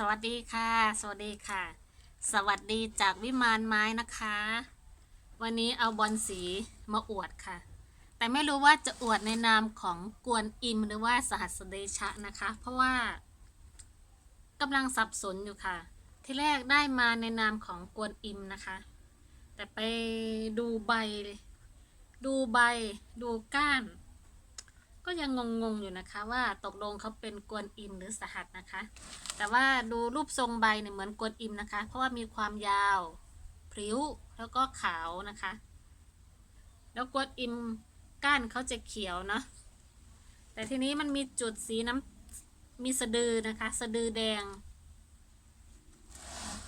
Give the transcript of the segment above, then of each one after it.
สวัสดีค่ะ สวัสดีค่ะ สวัสดีจากวิมานไม้นะคะ วันนี้เอาบอลสีมาอวดค่ะ แต่ไม่รู้ว่าจะอวดในนามของกวนอิมหรือว่าสหัสเดชะนะคะ เพราะว่ากำลังสับสนอยู่ค่ะ ที่แรกได้มาในนามของกวนอิมนะคะ แต่ไปดูใบ ดูใบ ดูก้าน ก็ยังงงๆอยู่นะคะ ว่าตกลงเขาเป็นกวนอิมหรือสหัสนะคะ แต่ว่าดูรูปทรงใบเนี่ยเหมือนกวนอิมนะคะ เพราะว่ามีความยาวพริ้วแล้วก็ขาวนะคะ แล้วกวนอิมก้านเขาจะเขียวเนาะแต่ทีนี้มันมีจุดสีน้ำมีสะดือนะคะ สะดือแดง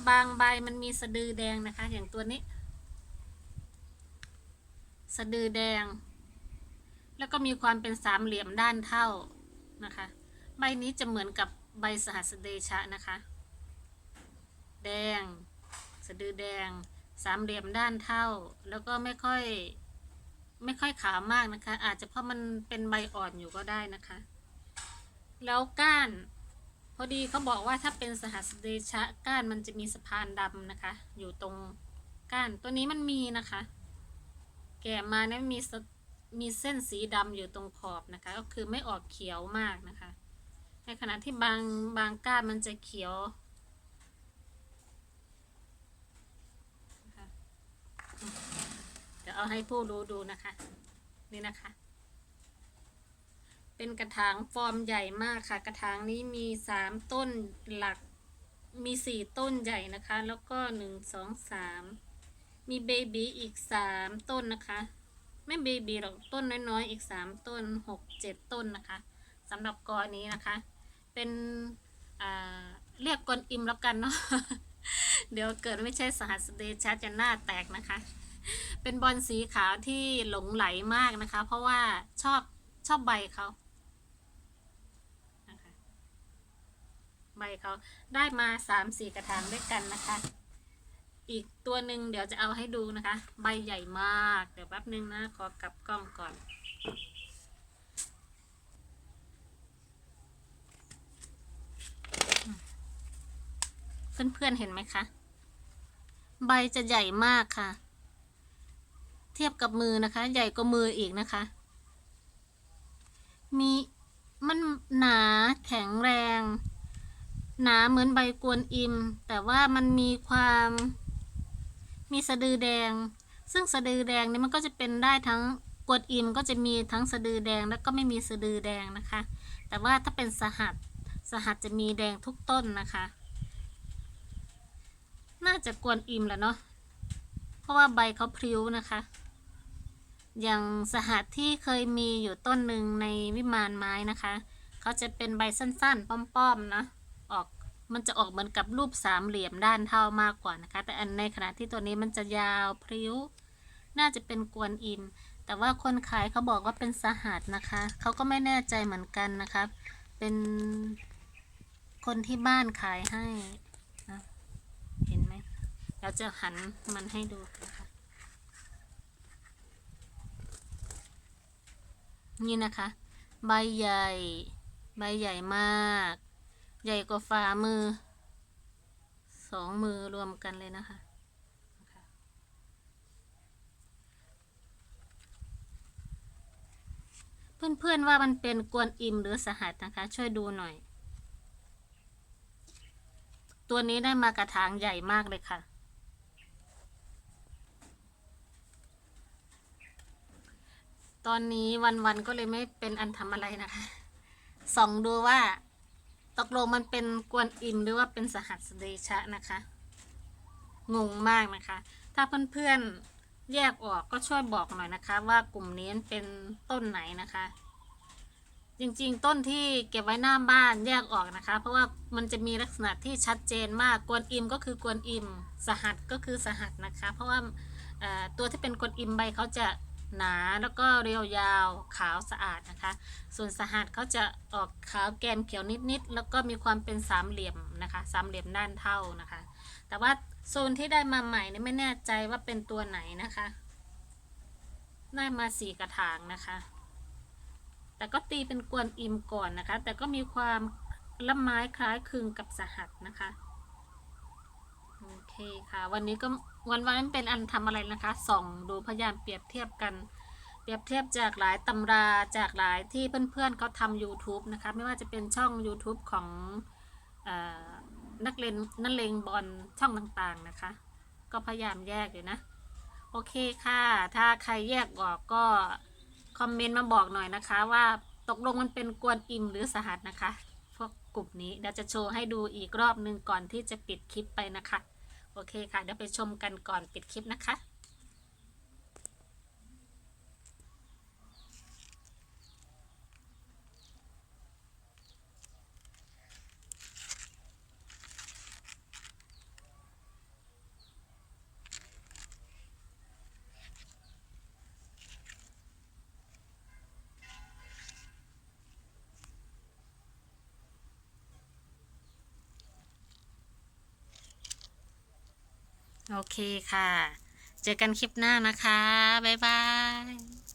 บางใบมันมีสะดือแดงนะคะ อย่างตัวนี้ สะดือแดง แล้วก็มีความเป็นสามเหลี่ยมด้านเท่านะคะ ใบนี้จะเหมือนกับใบสหัสเดชะนะคะ แดง สะดือแดง สามเหลี่ยมด้านเท่า แล้วก็ไม่ค่อยไม่ค่อยขาวมากนะคะ อาจจะเพราะมันเป็นใบอ่อนอยู่ก็ได้นะคะ แล้วก้าน พอดีเขาบอกว่าถ้าเป็นสหัสเดชะก้านมันจะมีสะพานดำนะคะ อยู่ตรงก้านตัวนี้มันมีนะคะ แก่มาเนี่ยมีส มีเส้นสีดำอยู่ตรงขอบนะคะ ก็คือไม่ออกเขียวมากนะคะ ในขณะที่บางบางก้านมันจะเขียวเดี๋ยวเอาให้ผู้รู้ดูนะคะ นี่นะคะ เป็นกระถางฟอร์มใหญ่มากค่ะ กระถางนี้มีสามต้นหลักมีสี่ต้นใหญ่นะคะ แล้วก็หนึ่งสองสามมีเบบีอีกสามต้นนะคะ ไม่เบบีหรอกต้นน้อยๆ อีกสามต้นหกเจ็ดต้นนะคะสำหรับกอนี้นะคะ เป็นเรียกกวนอิมแล้วกันเนาะเดี๋ยวเกิดไม่ใช่สหัสเดชจะหน้าแตกนะคะ เป็นบอลสีขาวที่หลงไหลมากนะคะ เพราะว่าชอบชอบใบเขาใบเขาได้มาสามสี่กระถางด้วยกันนะคะ อีกตัวหนึ่งเดี๋ยวจะเอาให้ดูนะคะ ใบใหญ่มาก เดี๋ยวแป๊บนึงนะ ขอกลับกล้องก่อน เพื่อนๆเห็นไหมคะ ใบจะใหญ่มากค่ะ เทียบกับมือนะคะ ใหญ่กว่ามืออีกนะคะ มีมันหนาแข็งแรง หนาเหมือนใบกวนอิม แต่ว่ามันมีความ มีสะดือแดง ซึ่งสะดือแดงนี่มันก็จะเป็นได้ทั้งกวนอิมก็จะมีทั้งสะดือแดงแล้วก็ไม่มีสะดือแดงนะคะ แต่ว่าถ้าเป็นสหัสสหัสจะมีแดงทุกต้นนะคะ น่าจะกวนอิมแหละเนาะ เพราะว่าใบเขาพริ้วนะคะ อย่างสหัสที่เคยมีอยู่ต้นหนึ่งในวิมานไม้นะคะ เขาจะเป็นใบสั้นๆ ป้อมๆนะ มันจะออกเหมือนกับรูปสามเหลี่ยมด้านเท่ามากกว่านะคะ แต่อันในขณะที่ตัวนี้มันจะยาวพริ้ว น่าจะเป็นกวนอิม แต่ว่าคนขายเขาบอกว่าเป็นสหัสนะคะ เขาก็ไม่แน่ใจเหมือนกันนะคะ เป็นคนที่บ้านขายให้นะเห็นไหม เราจะหันมันให้ดูนะคะนี่นะคะ ใบใหญ่ ใบใหญ่มาก ใหญ่กว่าฝ่ามือสองมือรวมกันเลยนะคะ เพื่อนๆว่ามันเป็นกวนอิมหรือสหัสนะคะ ช่วยดูหน่อย ตัวนี้ได้มากระถางใหญ่มากเลยค่ะ ตอนนี้วันๆก็เลยไม่เป็นอันทำอะไรนะคะ ส่องดูว่า ตกลงมันเป็นกวนอิมหรือว่าเป็นสหัสเดชะนะคะ งงมากนะคะ ถ้าเพื่อนๆแยกออกก็ช่วยบอกหน่อยนะคะ ว่ากลุ่มนี้เป็นต้นไหนนะคะ จริงๆ ต้นที่เก็บไว้หน้าบ้านแยกออกนะคะ เพราะว่ามันจะมีลักษณะที่ชัดเจนมากกวนอิมก็คือกวนอิม สหัสก็คือสหัสนะคะ เพราะว่าตัวที่เป็นกวนอิมใบเขาจะ หนาแล้วก็เรียวยาวขาวสะอาดนะคะ ส่วนสหัสเขาจะออกขาวแกมเขียวนิดๆแล้วก็มีความเป็นสามเหลี่ยมนะคะสามเหลี่ยมด้านเท่านะคะ แต่ว่าโซนที่ได้มาใหม่เนี่ยไม่แน่ใจว่าเป็นตัวไหนนะคะ ได้มาสี่กระถางนะคะ แต่ก็ตีเป็นกวนอิมก่อนนะคะ แต่ก็มีความละไม้คล้ายคลึงกับสหัสนะคะ โอเคค่ะ วันนี้ก็วันวันนั้นเป็นอันทำอะไรนะคะส่องดูพยายามเปรียบเทียบกัน เปรียบเทียบจากหลายตำราจากหลายที่เพื่อนๆเขาทำ YouTube นะคะไม่ว่าจะเป็นช่อง YouTube ของอนักเลงนักเลงบอลช่องต่างๆนะคะ ก็พยายามแยกอยู่นะ โอเคค่ะ ถ้าใครแยกออกก็คอมเมนต์มาบอกหน่อยนะคะ ว่าตกลงมันเป็นกวนอิมหรือสหัสนะคะ พวกกลุ่มนี้เดี๋ยวจะโชว์ให้ดูอีกรอบหนึ่งก่อนที่จะปิดคลิปไปนะคะ โอเคค่ะเดี๋ยวไปชมกันก่อนปิดคลิปนะคะ โอเคค่ะ เจอกันคลิปหน้านะคะ บ๊ายบาย